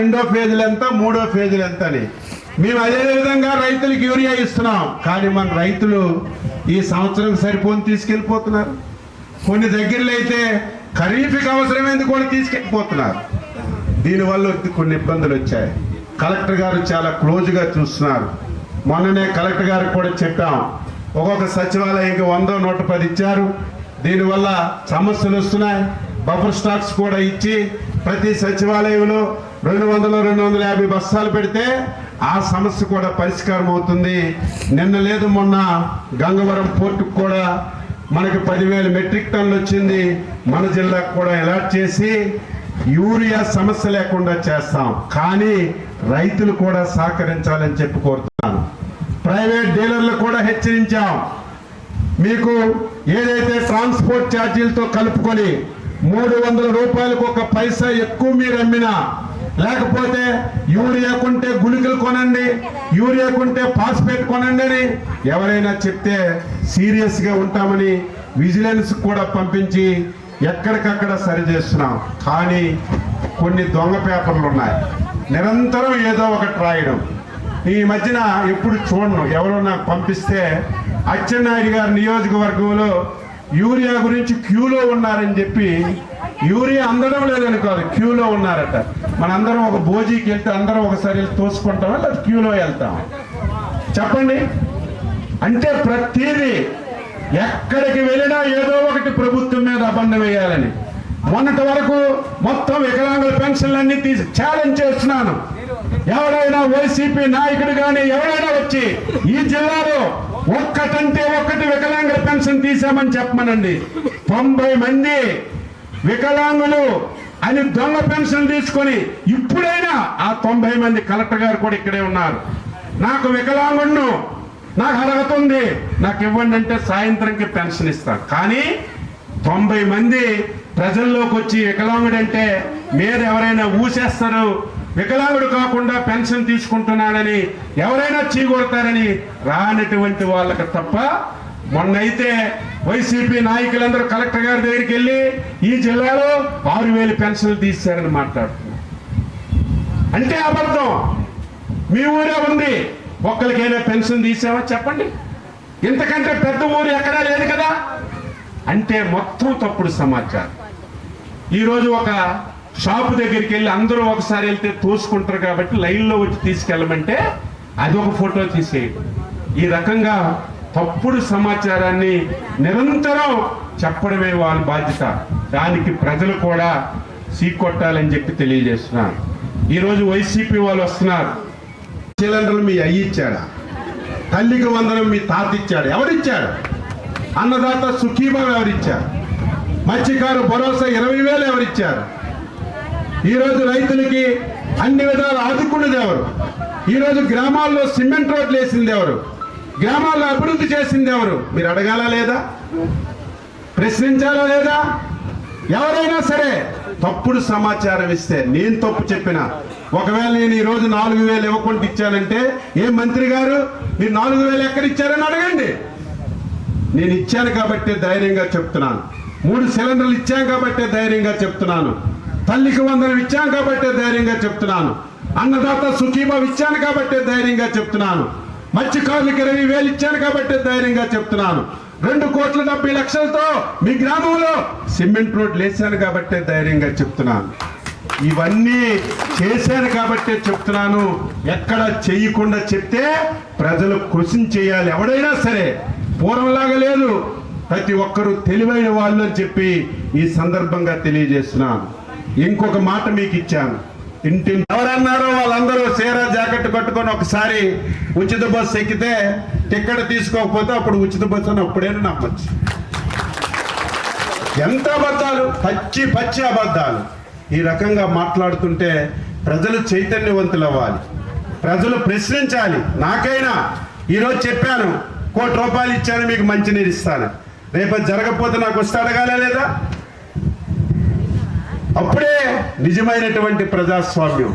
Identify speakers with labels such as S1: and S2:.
S1: రెండో ఫేజీలు ఎంత? మూడో ఫేజీలు ఎంత అని మేము అదేవిధంగా రైతులకు యూరియా ఇస్తున్నాం. కానీ మన రైతులు ఈ సంవత్సరం సరిపోని తీసుకెళ్ళిపోతున్నారు. కొన్ని దగ్గరలో అయితే ఖరీఫ్కి అవసరమైంది కూడా తీసుకెళ్ళిపోతున్నారు. దీనివల్ల కొన్ని ఇబ్బందులు వచ్చాయి. కలెక్టర్ గారు చాలా క్లోజ్గా చూస్తున్నారు. మొన్ననే కలెక్టర్ గారికి కూడా చెప్పాం. ఒక్కొక్క సచివాలయంకి వందో నూట పది ఇచ్చారు. దీనివల్ల సమస్యలు వస్తున్నాయి. బఫర్ స్టాక్స్ కూడా ఇచ్చి ప్రతి సచివాలయంలో రెండు వందలు రెండు వందల యాభై బస్తాలు పెడితే ఆ సమస్య కూడా పరిష్కారం అవుతుంది. నిన్న లేదు మొన్న గంగవరం పోర్టుకు కూడా మనకి పదివేల మెట్రిక్ టన్నులు వచ్చింది. మన జిల్లాకు కూడా అలాట్ చేసి యూరియా సమస్య లేకుండా చేస్తాం. కానీ రైతులు కూడా సహకరించాలని చెప్పి కోరుతున్నాను. ప్రైవేట్ డీలర్లు కూడా హెచ్చరించాం. మీకు ఏదైతే ట్రాన్స్పోర్ట్ ఛార్జీలతో కలుపుకొని మూడు వందల రూపాయలకు ఒక పైసా ఎక్కువ మీరు అమ్మినా లేకపోతే యూరియా కొంటే గుళికలు కొనండి యూరియా కొంటే పాస్పేట్ కొనండి అని ఎవరైనా చెప్తే సీరియస్గా ఉంటామని విజిలెన్స్ కూడా పంపించి ఎక్కడికక్కడ సరి చేస్తున్నాం. కానీ కొన్ని దొంగ పేపర్లు ఉన్నాయి. నిరంతరం ఏదో ఒకటి రాయడం. ఈ మధ్యన ఎప్పుడు చూడను. ఎవరో నాకు పంపిస్తే అచ్చెన్నాయుడు గారి నియోజకవర్గంలో యూరియా గురించి క్యూలో ఉన్నారని చెప్పి యూరియా అందడం లేదని కాదు క్యూలో ఉన్నారట. మనందరం ఒక భోజీకి వెళ్తే అందరం ఒకసారి వెళ్ళి తోసుకుంటామా లేదా క్యూలో వెళ్తాం చెప్పండి. అంటే ప్రతిదీ ఎక్కడికి వెళ్ళినా ఏదో ఒకటి ప్రభుత్వం మీద అబంధం వేయాలని. మొన్నటి వరకు మొత్తం వికలాంగుల పెన్షన్లన్నీ తీసి ఛాలెంజ్ చేస్తున్నాను. ఎవరైనా వైసీపీ నాయకుడు కానీ ఎవరైనా వచ్చి ఈ జిల్లాలో ఒక్కటంటే ఒక్కటి వికలాంగ పెన్షన్ తీసామని చెప్పమనండి. తొంభై మంది వికలాంగులు అని దొంగ పెన్షన్ తీసుకొని ఇప్పుడైనా ఆ తొంభై మంది కలెక్టర్ గారు కూడా ఇక్కడే ఉన్నారు. నాకు వికలాంగుడును నాకు అర్హత ఉంది నాకు ఇవ్వండి అంటే సాయంత్రంకి పెన్షన్ ఇస్తాను కానీ తొంభై మంది ప్రజల్లోకి వచ్చి వికలాంగుడంటే మీరు ఎవరైనా ఊసేస్తారు? వికలాంగుడు కాకుండా పెన్షన్ తీసుకుంటున్నాడని ఎవరైనా చీకొడతారని రానటువంటి వాళ్ళకి తప్ప మొన్నైతే వైసీపీ నాయకులందరూ కలెక్టర్ గారి దగ్గరికి వెళ్ళి ఈ జిల్లాలో ఆరు వేలు పెన్షన్లు తీశారని మాట్లాడుతున్నారు. అంటే అబద్ధం. మీ ఊరే ఉంది. ఒక్కరికైనా పెన్షన్ తీసామా చెప్పండి. ఇంతకంటే పెద్ద ఊరు ఎక్కడా లేదు కదా. అంటే మొత్తం తప్పుడు సమాచారం. ఈరోజు ఒక షాపు దగ్గరికి వెళ్ళి అందరూ ఒకసారి వెళ్తే తోసుకుంటారు కాబట్టి లైన్లో వచ్చి తీసుకెళ్ళమంటే అది ఒక ఫోటో తీసేయండి. ఈ రకంగా తప్పుడు సమాచారాన్ని నిరంతరం చెప్పడమే వాళ్ళ బాధ్యత. దానికి ప్రజలు కూడా సీకొట్టాలని చెప్పి తెలియజేస్తున్నారు. ఈరోజు వైసీపీ వాళ్ళు వస్తున్నారు. సిలిండర్లు మీ అయ్యి ఇచ్చాడా? తల్లికి వందనం మీ తాత ఇచ్చాడు. ఎవరిచ్చాడు? అన్నదాత సుఖీభావం ఎవరిచ్చారు మత్స్యకారు భరోసా ఇరవై వేలు ఎవరిచ్చారు? ఈరోజు రైతులకి అన్ని విధాలు ఆదుకున్నది ఎవరు? ఈరోజు గ్రామాల్లో సిమెంట్ రోడ్లు వేసింది ఎవరు? గ్రామాల్లో అభివృద్ధి చేసింది ఎవరు? మీరు అడగాలా లేదా? ప్రశ్నించాలా లేదా? ఎవరైనా సరే తప్పుడు సమాచారం ఇస్తే నేను తప్పు చెప్పిన ఒకవేళ నేను ఈ రోజు నాలుగు వేలు ఇవ్వకుండా ఇచ్చానంటే ఏ మంత్రి గారు మీరు నాలుగు వేలు ఎక్కడ ఇచ్చారని అడగండి. నేను ఇచ్చాను కాబట్టి ధైర్యంగా చెప్తున్నాను. మూడు సిలిండర్లు ఇచ్చాం కాబట్టి ధైర్యంగా చెప్తున్నాను. తల్లికి వందనం ఇచ్చాం కాబట్టి ధైర్యంగా చెప్తున్నాను. అన్నదాత సుఖీభావ్ ఇచ్చాను కాబట్టి ధైర్యంగా చెప్తున్నాను. మత్స్యకారులకు ఇరవై వేలు ఇచ్చాను కాబట్టి ధైర్యంగా చెప్తున్నాను. రెండు కోట్ల డెబ్బై లక్షలతో మీ గ్రామంలో సిమెంట్ రోడ్లు వేసాను కాబట్టి ధైర్యంగా చెప్తున్నాను. ఇవన్నీ చేశాను కాబట్టే చెప్తున్నాను. ఎక్కడ చేయకుండా చెప్తే ప్రజలు క్వశ్చన్ చేయాలి. ఎవడైనా సరే పూర్వంలాగా లేదు. ప్రతి ఒక్కరూ తెలివైన వాళ్ళు అని చెప్పి ఈ సందర్భంగా తెలియజేస్తున్నాను. ఇంకొక మాట మీకు ఇచ్చాను. ఇంటి ఎవరన్నారో వాళ్ళందరూ సేరా జాకెట్ కట్టుకొని ఒకసారి ఉచిత బస్సు ఎక్కితే టికెట్ తీసుకోకపోతే అప్పుడు ఉచిత బస్సు అని అప్పుడే నమ్మచ్చు. ఎంత అబద్ధాలు? పచ్చి పచ్చి అబద్ధాలు. ఈ రకంగా మాట్లాడుతుంటే ప్రజలు చైతన్యవంతులు అవ్వాలి ప్రజలు ప్రశ్నించాలి. నాకైనా ఈరోజు చెప్పాను కోటి రూపాయలు ఇచ్చాను మీకు మంచినీరు ఇస్తాను. రేపు జరగకపోతే నాకు వస్తే అడగాలా లేదా? అప్పుడే నిజమైనటువంటి ప్రజాస్వామ్యం.